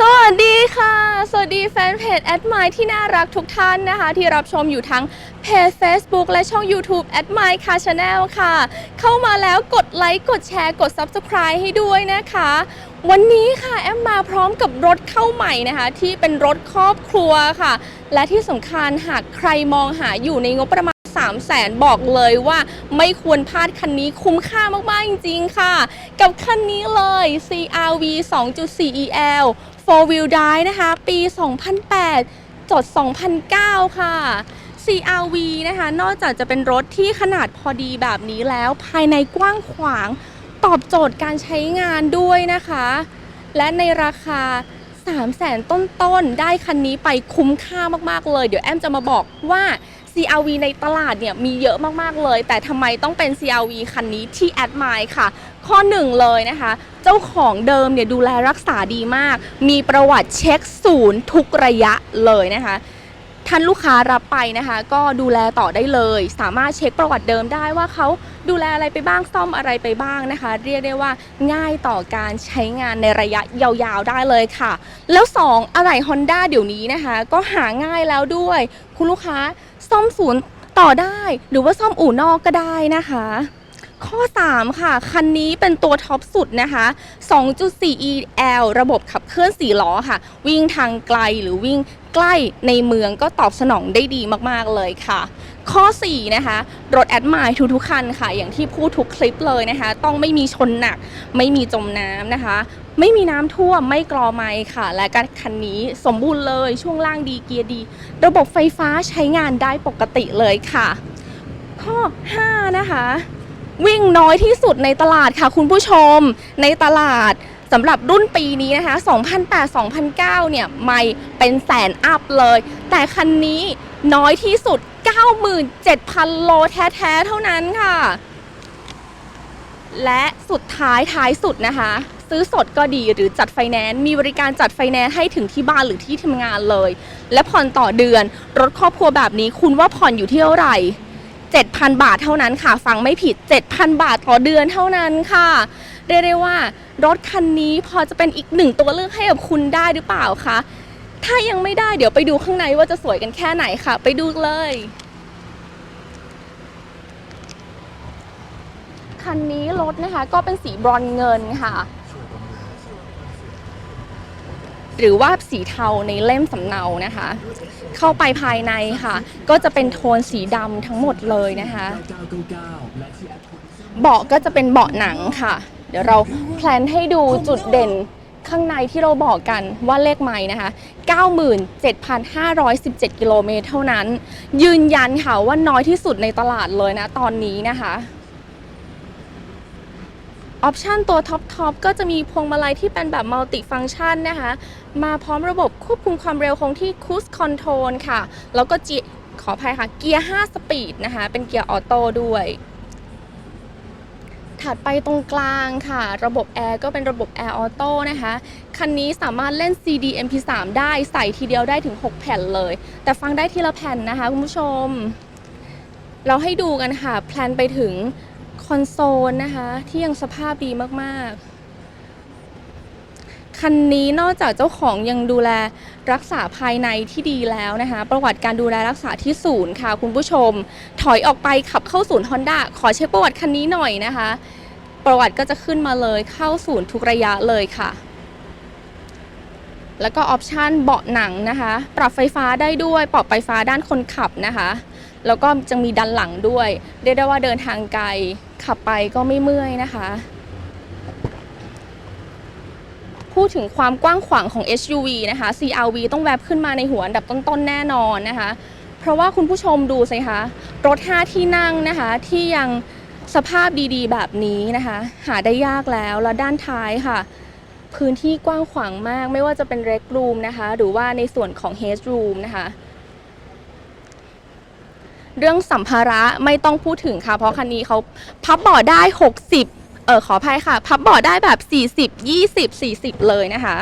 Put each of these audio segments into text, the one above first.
สวัสดีค่ะ สวัสดีแฟนเพจแอดไมที่น่ารักทุกท่านนะคะ ที่รับชมอยู่ทั้งเพจ Facebook และช่อง YouTube แอดไมค่ะชาแนลค่ะ เข้ามาแล้วกดไลค์กดแชร์กด Subscribe ให้ด้วยนะคะ วันนี้ค่ะแอมมาพร้อมกับรถเข้าใหม่นะคะ ที่เป็นรถครอบครัวค่ะ และที่สำคัญหากใครมองหาอยู่ในงบประมาณ3 0 0แสนบอกเลยว่าไม่ควรพลาดคันนี้คุ้มค่ามาก ๆ จริง ๆ ค่ะ กับคันนี้เลย CRV 2.4 EL 4 wheel drive นะคะ ปี 2008 จด 2009 ค่ะ CRV นะคะ นอกจากจะเป็นรถที่ขนาดพอดีแบบนี้แล้ว ภายในกว้างขวางตอบโจทย์การใช้งานด้วยนะคะ และในราคา 3 0 0แสนต้นๆ ได้คันนี้ไปคุ้มค่ามากๆเลย เดี๋ยวแอมจะมาบอกว่า CRV ในตลาดเนี่ยมีเยอะมากๆเลย แต่ทำไมต้องเป็น CRV คันนี้ที่แอดมายค่ะ ข้อหนึ่งเลยนะคะ เจ้าของเดิมเนี่ยดูแลรักษาดีมาก มีประวัติเช็คศูนย์ทุกระยะเลยนะคะ ท่านลูกค้ารับไปนะคะ ก็ดูแลต่อได้เลย สามารถเช็คประวัติเดิมได้ว่าเขาดูแลอะไรไปบ้างซ่อมอะไรไปบ้างนะคะ เรียกได้ว่าง่ายต่อการใช้งานในระยะยาวๆได้เลยค่ะ แล้ว 2 อะไหล่ Honda เดี๋ยวนี้นะคะ ก็หาง่ายแล้วด้วย คุณลูกค้าซ่อมศูนย์ต่อได้ หรือว่าซ่อมอู่นอกก็ได้นะคะ ข้อ 3 ค่ะ คันนี้เป็นตัวท็อปสุดนะคะ 2.4 EL ระบบขับเคลื่อน4ล้อค่ะ วิ่งทางไกลหรือวิ่งใกล้ในเมืองก็ตอบสนองได้ดีมาก ๆ เลยค่ะ ข้อ 4 นะคะ รถแอดมายทุกๆคันค่ะ อย่างที่พูดทุกคลิปเลยนะคะ ต้องไม่มีชนหนัก ไม่มีจมน้ำนะคะ ไม่มีน้ำท่วม ไม่กรอไม้ค่ะ และการคันนี้สมบูรณ์เลยช่วงล่างดีเกียร์ดี ระบบไฟฟ้าใช้งานได้ปกติเลยค่ะ ข้อ 5 นะคะ วิ่งน้อยที่สุดในตลาดค่ะคุณผู้ชม ในตลาดสำหรับรุ่นปีนี้นะคะ 2008-2009 เนี่ย ไม่เป็นแสนอัพเลย แต่คันนี้น้อยที่สุด 97,000 โลแท้ๆ เท่านั้นค่ะ และสุดท้ายท้ายสุดนะคะ ซื้อสดก็ดีหรือจัดไฟแนนซ์มีบริการจัดไฟแนนซ์ให้ถึงที่บ้านหรือที่ทำงานเลย และผ่อนต่อเดือน รถครอบครัวแบบนี้คุณว่าผ่อนอยู่ที่เท่าไหร่ 7,000 บาทเท่านั้นค่ะ ฟังไม่ผิด 7,000 บาทต่อเดือนเท่านั้นค่ะ เรียกได้ว่ารถคันนี้พอจะเป็นอีกหนึ่งตัวเลือกให้กับคุณได้หรือเปล่าคะ ถ้ายังไม่ได้เดี๋ยวไปดูข้างในว่าจะสวยกันแค่ไหนค่ะ ไปดูเลยคันนี้รถนะคะก็เป็นสีบรอนเงินค่ะ หรือว่าสีเทาในเล่มสำเนานะคะ เข้าไปภายในค่ะ ก็จะเป็นโทนสีดำทั้งหมดเลยนะคะเคชันเบาะก็จะเป็นเบาะหนังค่ะ เดี๋ยวเราแพลนให้ดูจุดเด่นข้างในที่เราบอกกันว่าเลขไม้นะคะ 97,517 กิโลเมตรเท่านั้น ยืนยันค่ะว่าน้อยที่สุดในตลาดเลยนะตอนนี้นะคะ ออปชันตัวท็อปทก็จะมีพวงมาลัยที่เป็นแบบมัลติฟัง c t ชันนะคะ มาพร้อมระบบควบคุมความเร็วคงที่ Cruise Control ค่ะ แล้วก็จีขออภัยค่ะเกียร์ 5 สปีดนะคะ เป็นเกียร์ออโต้ด้วย ถัดไปตรงกลางค่ะ ระบบแอร์ก็เป็นระบบแอร์ออโต้นะคะ คันนี้สามารถเล่น CD MP3 ได้ใส่ทีเดียวได้ถึง 6 แผ่นเลย แต่ฟังได้ทีละแผ่นนะคะคุณผู้ชม เราให้ดูกันค่ะ แพลนไปถึง คอนโซลนะคะที่ยังสภาพดีมากๆ คันนี้นอกจากเจ้าของยังดูแลรักษาภายในที่ดีแล้วนะคะ ประวัติการดูแลรักษาที่ศูนย์ค่ะคุณผู้ชม ถอยออกไปขับเข้าศูนย์ Honda ขอเช็คประวัติคันนี้หน่อยนะคะ ประวัติก็จะขึ้นมาเลยเข้าศูนย์ทุกระยะเลยค่ะ แล้วก็ออปชันเบาะหนังนะคะ ปรับไฟฟ้าได้ด้วยปรับไฟฟ้าด้านคนขับนะคะแล้วก็จะมีดันหลังด้วย เรียกได้ว่าเดินทางไกล ขับไปก็ไม่เมื่อยนะคะ พูดถึงความกว้างขวางของ SUV นะคะ CRV ต้องแวบขึ้นมาในหัวอันดับต้นๆแน่นอนนะคะ เพราะว่าคุณผู้ชมดูสิคะ รถ 5 ที่นั่งนะคะ ที่ยังสภาพดีๆ แบบนี้นะคะ หาได้ยากแล้ว แล้วด้านท้ายค่ะ พื้นที่กว้างขวางมาก ไม่ว่าจะเป็น Rec Room นะคะ หรือว่าในส่วนของ Head Room นะคะ เรื่องสัมภาระไม่ต้องพูดถึงค่ะ เพราะคันนี้เขาพับเบาะได้ 60 เออขออภัยค่ะ พับเบาะได้แบบ 40 20 40 เลยนะคะ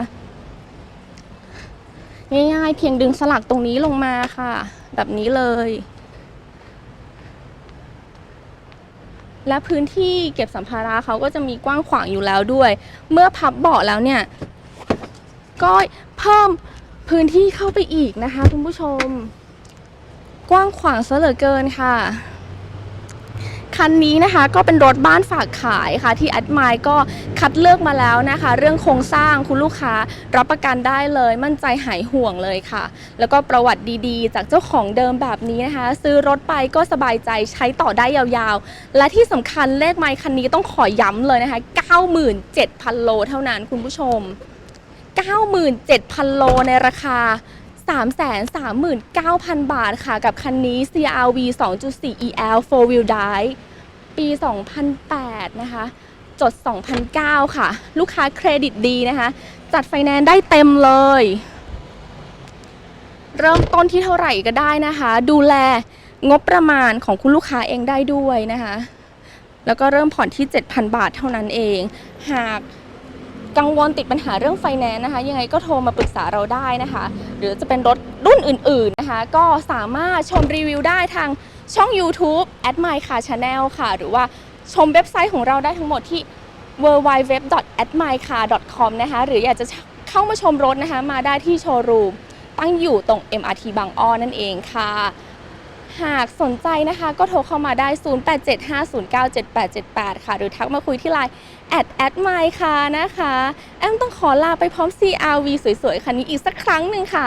ง่ายๆ เพียงดึงสลักตรงนี้ลงมาค่ะ แบบนี้เลย และพื้นที่เก็บสัมภาระเขาก็จะมีกว้างขวางอยู่แล้วด้วย เมื่อพับเบาะแล้วเนี่ย ก็เพิ่มพื้นที่เข้าไปอีกนะคะคุณผู้ชม กว้างขวางซะเหลือเกินค่ะ คันนี้นะคะก็เป็นรถบ้านฝากขายค่ะ ที่แอดมายก็คัดเลือกมาแล้วนะคะ เรื่องโครงสร้างคุณลูกค้ารับประกันได้เลย มั่นใจหายห่วงเลยค่ะ แล้วก็ประวัติดีๆ จากเจ้าของเดิมแบบนี้นะคะ ซื้อรถไปก็สบายใจใช้ต่อได้ยาวๆ และที่สำคัญเลขไมค์คันนี้ต้องขอย้ำเลยนะคะ 97,000 โลเท่านั้นคุณผู้ชม 97,000 โลในราคา 339,000 บาทค่ะกับคันนี้ CRV 2.4 EL 4 Wheel Drive ปี 2008 นะคะ จด 2009 ค่ะ ลูกค้าเครดิตดีนะคะ จัดไฟแนนซ์ได้เต็มเลย เริ่มต้นที่เท่าไหร่ก็ได้นะคะ ดูแลงบประมาณของคุณลูกค้าเองได้ด้วยนะคะ แล้วก็เริ่มผ่อนที่ 7,000 บาทเท่านั้นเอง หาก กังวลติดปัญหาเรื่องไฟแนนซ์นะคะ ยังไงก็โทรมาปรึกษาเราได้นะคะ หรือจะเป็นรถรุ่นอื่นๆนะคะ ก็สามารถชมรีวิวได้ทางช่อง YouTube at my car channel ค่ะ หรือว่าชมเว็บไซต์ของเราได้ทั้งหมดที่ www.atmycar.com นะคะ หรืออยากจะเข้ามาชมรถนะคะ มาได้ที่โชว์รูมตั้งอยู่ตรง MRT บางอ้อนั่นเองค่ะ หากสนใจนะคะ ก็โทรเข้ามาได้ 0875097878 ค่ะ หรือทักมาคุยที่ไลน์ at at my ค่ะนะคะ แอมต้องขอลาไปพร้อม CRV สวยๆ คันนี้อีกสักครั้งหนึ่งค่ะ